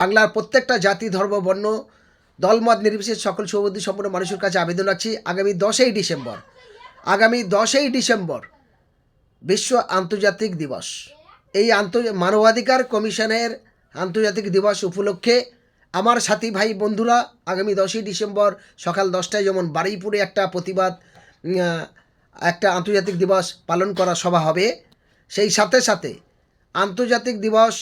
বাংলার প্রত্যেকটা জাতি, ধর্ম, বর্ণ, দলমত নির্বিশেষ সকল শুভবুদ্ধি সম্পন্ন মানুষের কাছে আবেদন রাখছি আগামী দশই ডিসেম্বর। আগামী দশই ডিসেম্বর বিশ্ব আন্তর্জাতিক দিবস। এই আন্ত, মানবাধিকার কমিশনের আন্তর্জাতিক দিবস উপলক্ষে আমার সাথী ভাই বন্ধুরা আগামী দশই ডিসেম্বর সকাল দশটায় যেমন বারুইপুরে একটা প্রতিবাদ একটা আন্তর্জাতিক দিবস পালন করা সভা হবে। সেই সাথে সাথে আন্তর্জাতিক দিবস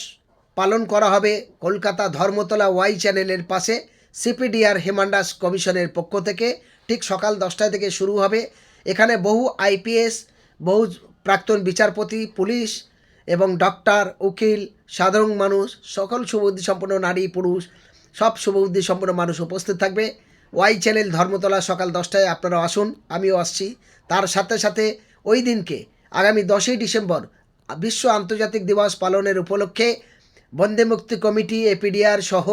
পালন করা হবে কলকাতা ধর্মতলা ওয়াই চ্যানেলের পাশে সিপিডিআর হেমান্ডাস কমিশনের পক্ষ থেকে। ঠিক সকাল দশটায় থেকে শুরু হবে। এখানে বহু আইপিএস, বহু প্রাক্তন বিচারপতি, পুলিশ এবং ডক্টর, উকিল, সাধারণ মানুষ, সকল শুভবুদ্ধি সম্পন্ন নারী, পুরুষ, সব শুভবুদ্ধি সম্পন্ন মানুষ উপস্থিত থাকবে। ওয়াই চ্যানেল ধর্মতলা সকাল দশটায় আপনারা আসুন, আমিও আসছি। তার সাথে সাথে ওই দিনকে আগামী দশই ডিসেম্বর বিশ্ব আন্তর্জাতিক দিবস পালনের উপলক্ষে বন্দে মুক্তি কমিটি এপিডিআর সহ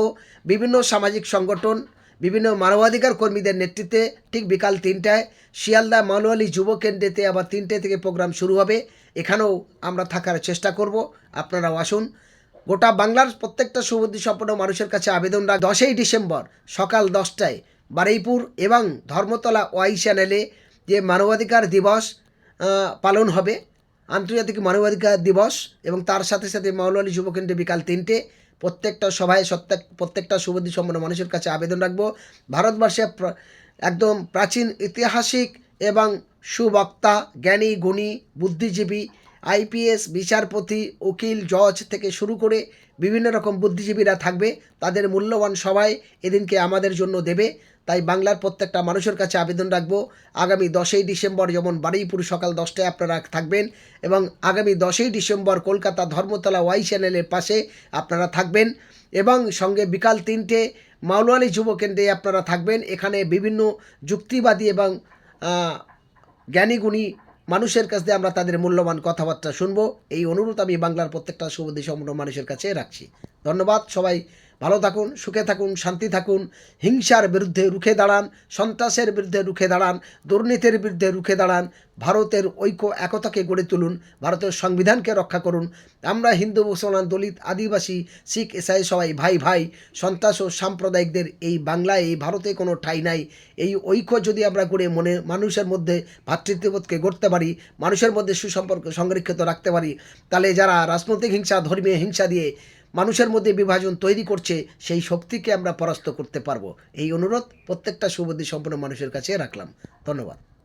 বিভিন্ন সামাজিক সংগঠন, বিভিন্ন মানবাধিকার কর্মীদের নেতৃত্বে ঠিক বিকাল তিনটায় শিয়ালদা মালওয়ালি যুব কেন্দ্রেতে আবার তিনটে থেকে প্রোগ্রাম শুরু হবে। এখানেও আমরা থাকার চেষ্টা করব। আপনারাও আসুন। গোটা বাংলার প্রত্যেকটা সুবুদ্ধি সম্পন্ন মানুষের কাছে আবেদন রাখ। দশই ডিসেম্বর সকাল দশটায় বারুইপুর এবং ধর্মতলা ওয়াই চ্যানেলে যে মানবাধিকার দিবস পালন হবে আন্তর্জাতিক মানবাধিকার দিবস এবং তার সাথে সাথে মাওলালী যুবকেন্দ্রে বিকাল তিনটে প্রত্যেকটা সভায় সত্যেক, প্রত্যেকটা সুবুদ্ধি সম্পন্ন মানুষের কাছে আবেদন রাখব। ভারতবর্ষে একদম প্রাচীন ঐতিহাসিক এবং সুবক্তা, জ্ঞানী, গুণী, বুদ্ধিজীবী আইপিএস, বিচারপতি, উকিল, জজ থেকে শুরু করে বিভিন্ন রকম বুদ্ধিজীবীরা থাকবে। তাদের মূল্যবান সবাই এদিনকে আমাদের জন্য দেবে। তাই বাংলার প্রত্যেকটা মানুষের কাছে আবেদন রাখব। আগামী দশই ডিসেম্বর যেমন বারুইপুর সকাল দশটায় আপনারা থাকবেন এবং আগামী দশই ডিসেম্বর কলকাতা ধর্মতলা ওয়াই চ্যানেলের পাশে আপনারা থাকবেন এবং সঙ্গে বিকাল তিনটে মাওলালি যুব কেন্দ্রে আপনারা থাকবেন। এখানে বিভিন্ন যুক্তিবাদী এবং জ্ঞানীগুণী মানুষের কাছে আমরা তাদের মূল্যবান কথাবার্তা শুনব। এই অনুরোধ আমি বাংলার প্রত্যেকটা সুবুদ্ধি সম্পন্ন মানুষের কাছে রাখছি। ধন্যবাদ, সবাই ভালো থাকুন, সুখে থাকুন, শান্তি থাকুন, হিংসার বিরুদ্ধে রুখে দাঁড়ান, সন্ত্রাসের বিরুদ্ধে রুখে দাঁড়ান, দুর্নীতির বিরুদ্ধে রুখে দাঁড়ান, ভারতের ঐক্য একতাকে গড়ে তুলুন ভারতের সংবিধানকে রক্ষা করুন। আমরা হিন্দু, মুসলমান, দলিত, আদিবাসী, শিখ এসাই সবাই ভাই ভাই, সন্ত্রাস ও সাম্প্রদায়িকদের এই বাংলায়, এই ভারতে কোনো ঠাঁই নাই। এই ঐক্য যদি আমরা গড়ে মনে মানুষের মধ্যে ভ্রাতৃত্ববোধকে গড়তে পারি, মানুষের মধ্যে সুসম্পর্ক সংরক্ষিত রাখতে পারি, তাহলে যারা রাজনৈতিক হিংসা, ধর্মীয় হিংসা দিয়ে মানুষের মধ্যে বিভাজন তৈরি করছে, সেই শক্তিকে আমরা পরাস্ত করতে পারব। এই অনুরোধ প্রত্যেকটা সুবুদ্ধি সম্পন্ন মানুষের কাছে রাখলাম। ধন্যবাদ।